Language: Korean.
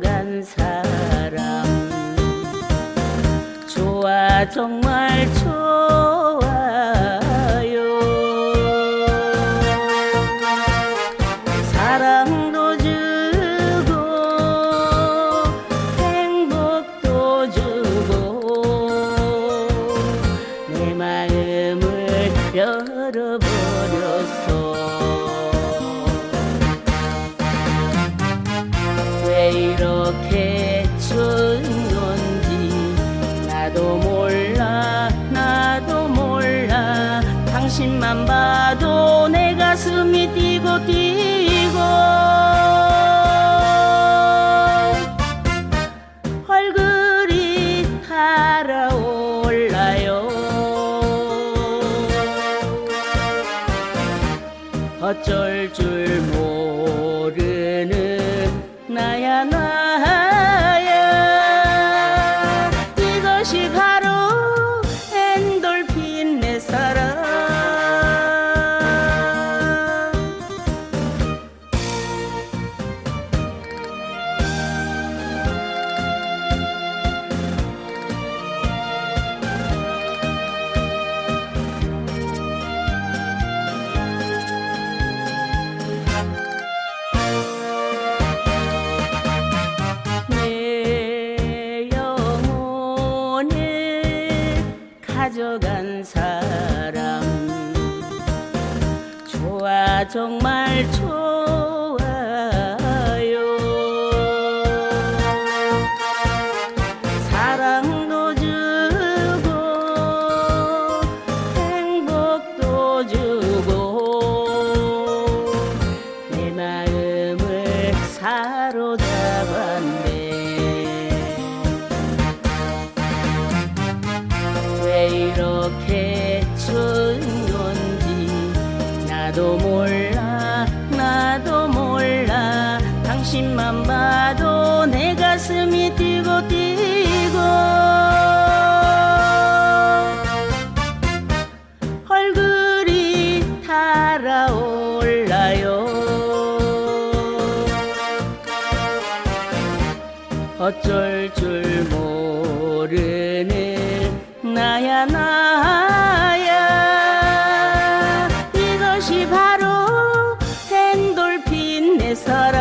간 사람. 좋아 정말 좋아요. 사랑도 주고 행복도 주고 내 마음을 열어봐. 당신만 봐도 내 가슴이 뛰고 뛰고 얼굴이 달아올라요. 어쩔 줄 모르는 나야 나 가져간 사람. 좋아 정말 좋아요. 사랑도 주고 행복도 주고 내 마음을 사로잡았네 나도 몰라 나도 몰라. 당신만 봐도 내 가슴이 뛰고 뛰고. 얼굴이 달아올라요. 어쩔 줄 모르는 나야 나 सारा